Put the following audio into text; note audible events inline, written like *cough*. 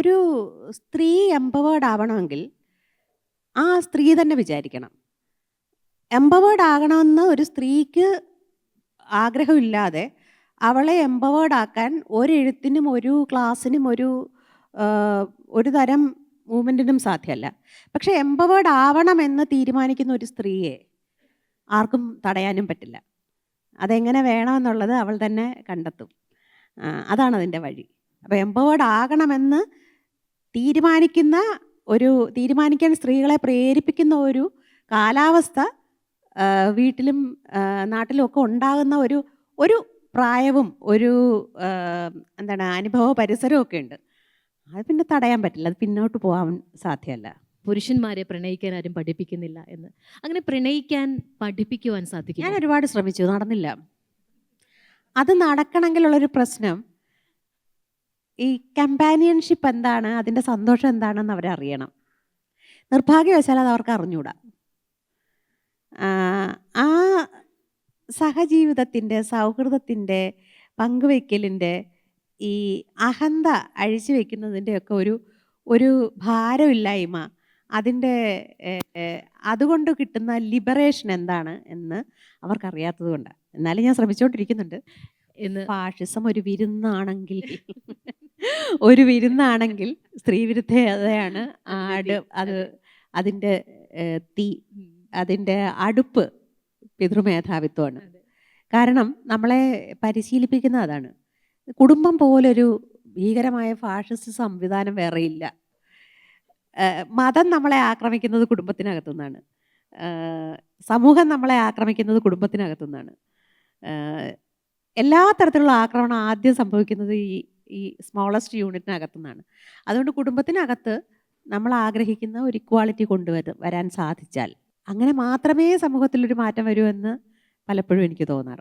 ഒരു സ്ത്രീ എംപവേർഡ് ആവണമെങ്കിൽ ആ സ്ത്രീ തന്നെ വിചാരിക്കണം. എംപവേർഡ് ആകണമെന്ന് ഒരു സ്ത്രീക്ക് ആഗ്രഹമില്ലാതെ അവളെ എംപവേർഡ് ആക്കാൻ ഒരെഴുത്തിനും ഒരു ക്ലാസ്സിനും ഒരു ഒരു തരം മൂവ്മെന്റിനും സാധ്യമല്ല. പക്ഷേ എംപവേർഡ് ആവണമെന്ന് തീരുമാനിക്കുന്ന ഒരു സ്ത്രീയെ ആർക്കും തടയാനും പറ്റില്ല. അതെങ്ങനെ വേണമെന്നുള്ളത് അവൾ തന്നെ കണ്ടെത്തും. അതാണ് അതിന്റെ വഴി. അപ്പോൾ എംപവേർഡ് ആകണമെന്ന് തീരുമാനിക്കുന്ന ഒരു തീരുമാനിക്കാൻ സ്ത്രീകളെ പ്രേരിപ്പിക്കുന്ന ഒരു കാലാവസ്ഥ വീട്ടിലും നാട്ടിലും ഒക്കെ ഉണ്ടാകുന്ന ഒരു ഒരു പ്രായവും ഒരു എന്താണ് അനുഭവ പരിസരവും ഒക്കെ ഉണ്ട്. അത് പിന്നെ തടയാൻ പറ്റില്ല. അത് പിന്നോട്ട് പോകാൻ സാധ്യമല്ല. പുരുഷന്മാരെ പ്രണയിക്കാൻ ആരും പഠിപ്പിക്കുന്നില്ല എന്ന്. അങ്ങനെ പ്രണയിക്കാൻ പഠിപ്പിക്കുവാൻ സാധിക്കും ഞാൻ ഒരുപാട് ശ്രമിച്ചു. നടന്നില്ല. അത് നടക്കണമെങ്കിലുള്ളൊരു പ്രശ്നം ഈ കമ്പാനിയൻഷിപ്പ് എന്താണ്? അതിന്റെ സന്തോഷം എന്താണെന്ന് അവരറിയണം നിർഭാഗ്യവശാൽ അത് അവർക്ക് അറിഞ്ഞൂടാ. ആ, സഹജീവിതത്തിന്റെ സൗഹൃദത്തിന്റെ പങ്കുവയ്ക്കലിന്റെ ഈ അഹന്ത അഴിച്ചു വയ്ക്കുന്നതിന്റെയൊക്കെ ഒരു ഒരു ഭാരമില്ലായ്മ അതിന്റെ അതുകൊണ്ട് കിട്ടുന്ന ലിബറേഷൻ എന്താണ് എന്ന് അവർക്കറിയാത്തത് കൊണ്ട്. എന്നാലും ഞാൻ ശ്രമിച്ചുകൊണ്ടിരിക്കുന്നുണ്ട്. എന്ന് ഫാഷിസം ഒരു വിരുന്നാണെങ്കിൽ. *laughs* ഒരു വിരുന്നാണെങ്കിൽ സ്ത്രീ വിരുദ്ധതയാണ് ആട് അത് അതിന്റെ തീ അതിന്റെ അടുപ്പ് പിതൃമേധാവിത്വമാണ്. കാരണം നമ്മളെ പരിശീലിപ്പിക്കുന്ന അതാണ്. കുടുംബം പോലൊരു ഭീകരമായ ഫാഷിസ്റ്റ് സംവിധാനം വേറെയില്ല മതം നമ്മളെ ആക്രമിക്കുന്നത് കുടുംബത്തിനകത്തു നിന്നാണ് സമൂഹം നമ്മളെ ആക്രമിക്കുന്നത് കുടുംബത്തിനകത്തു നിന്നാണ് എല്ലാ തരത്തിലുള്ള ആക്രമണം ആദ്യം സംഭവിക്കുന്നത് ഈ ഈ സ്മോളസ്റ്റ് യൂണിറ്റിനകത്തു നിന്നാണ് അതുകൊണ്ട് കുടുംബത്തിനകത്ത് നമ്മൾ ആഗ്രഹിക്കുന്ന ഒരു ഇക്വാളിറ്റി കൊണ്ടുവരും വരാൻ സാധിച്ചാൽ അങ്ങനെ മാത്രമേ സമൂഹത്തിലൊരു മാറ്റം വരൂ എന്ന് പലപ്പോഴും എനിക്ക് തോന്നാറുണ്ട്.